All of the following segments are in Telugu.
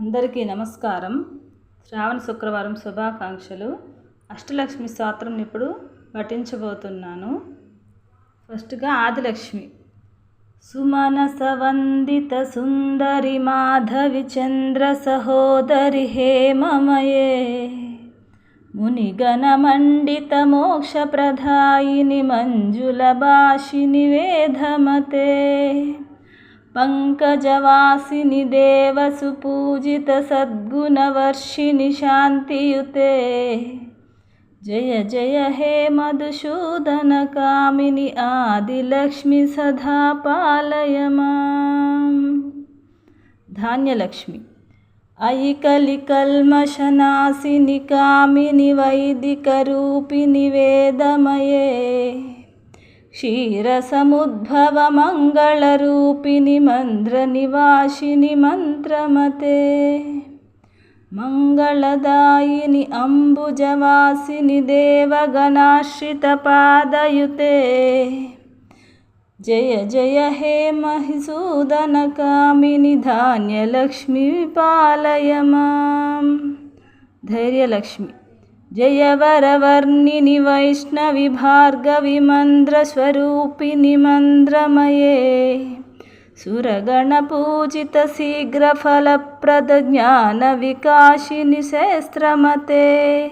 అందరికీ నమస్కారం. శ్రావణ శుక్రవారం శుభాకాంక్షలు. అష్టలక్ష్మి స్తోత్రం ఇప్పుడు పఠించబోతున్నాను. ఫస్ట్గా ఆదిలక్ష్మి. సుమనస వందిత సుందరి మాధవి చంద్ర సహోదరి హేమమయే. మునిగణమండిత మోక్షప్రదాయిని మంజుల భాషిని వేధమతే పంకజవాసిని దేవసుపూజిత సద్గుణవర్షిణి శాంతియుతే. జయ జయ హే మధుసూదన కామిని ఆదిలక్ష్మి సదా పాలయమా. ధాన్యలక్ష్మి అయి కలి కల్మషనాశిని क्षीरसमुद्भवमङ्गलरूपिणि मन्द्रनिवासिनि मन्त्रमते। मङ्गलदायिनि अम्बुजवासिनि देवगणाश्रितपादयुते। जय जय हे महिसूदनकामिनि धान्यलक्ष्मी पालय मां धैर्यलक्ष्मी। जयवरवर्णिनि वैष्णविभार्गविमन्त्रस्वरूपिणि मन्द्रमये सुरगणपूजितशीघ्रफलप्रदज्ञानविकाशिनि सुरगणपूजितशीघ्रफलप्रदज्ञानविकाशिनिशस्त्रमते।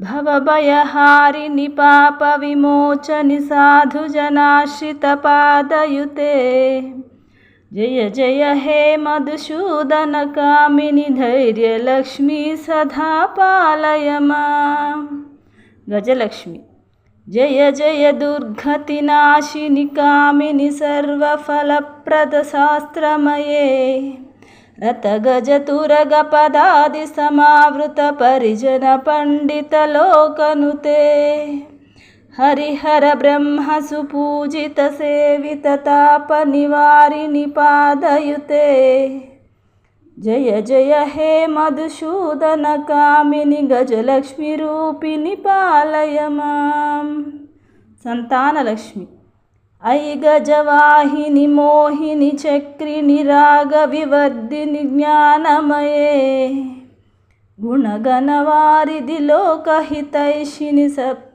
भवभयहारिणि पापविमोचनि साधुजनाश्रितपादयुते జయ జయ హే మధుసూదన కామిని ధైర్యలక్ష్మి సదా పాలయమా గజలక్ష్మి జయ జయ దుర్గతి నాశిని కామిని సర్వఫలప్రద శాస్త్రమయే. రతగజతురగ పదాది సమావృత పరిజన పండిత లోకనుతే. హరిహర బ్రహ్మ సుపూజిత సేవిత తాప నివారిని పాదయుతే. జయ జయ హే మధుసూదన కామిని గజలక్ష్మి రూపిణి పాలయమాం సంతానలక్ష్మి ఐ గజవాహిని మోహిని చక్రిని రాగ వివర్ధిని జ్ఞానమయే. గుణగణవారిది లోకహితైషిని సప్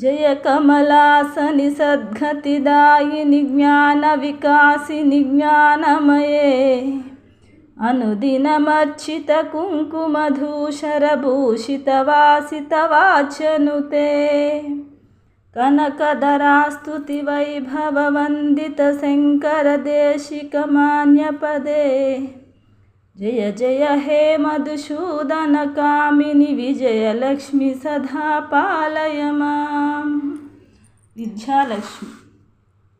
जय कमलासनि सद्गतिदायिनि ज्ञानविकासिनि ज्ञानमये अनुदिनमर्चितकुङ्कुमधूषरभूषितवासितवाचनुते कनकदरास्तुतिवैभवन्दितशङ्करदेशिकमान्यपदे జయ జయ హే మధుసూదన కామిని విజయలక్ష్మి సదా పాలయమా. విద్యాలక్ష్మి.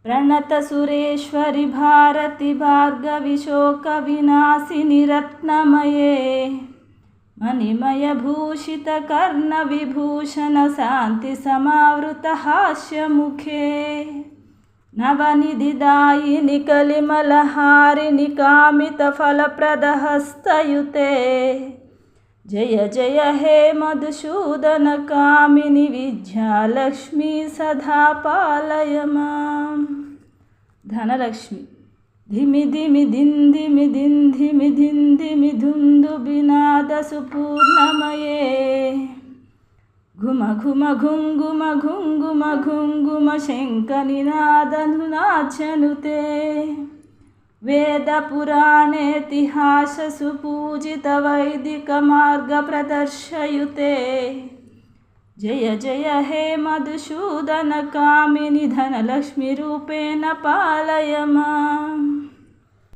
ప్రణత సురేశ్వరి భారతి భార్గవి శోక వినాశిని రత్నమయే. మణిమయ భూషిత కర్ణ విభూషణ శాంతి సమావృత హాస్యముఖే. నవనిధిదాయిని కలిమలహారిని కామిత ఫలప్రదహస్తయుతే. జయ జయ హే మధుసూదన కామిని విద్యాలక్ష్మి సదా పాలయమాం ధనలక్ష్మి ధిమి ధిమి దిందిమి దింధిమి దిందిమి ధుందు బినాద సుపూర్ణమయే. घुम घुम घुं घुम घुमघुमघुङ्गुम घुम गुम शङ्कनिनादनुना चनुते वेदपुराणेतिहासुपूजितवैदिकमार्गप्रदर्शयुते जय जय हे मधुसूदनकामिनि धनलक्ष्मीरूपेण पालय मा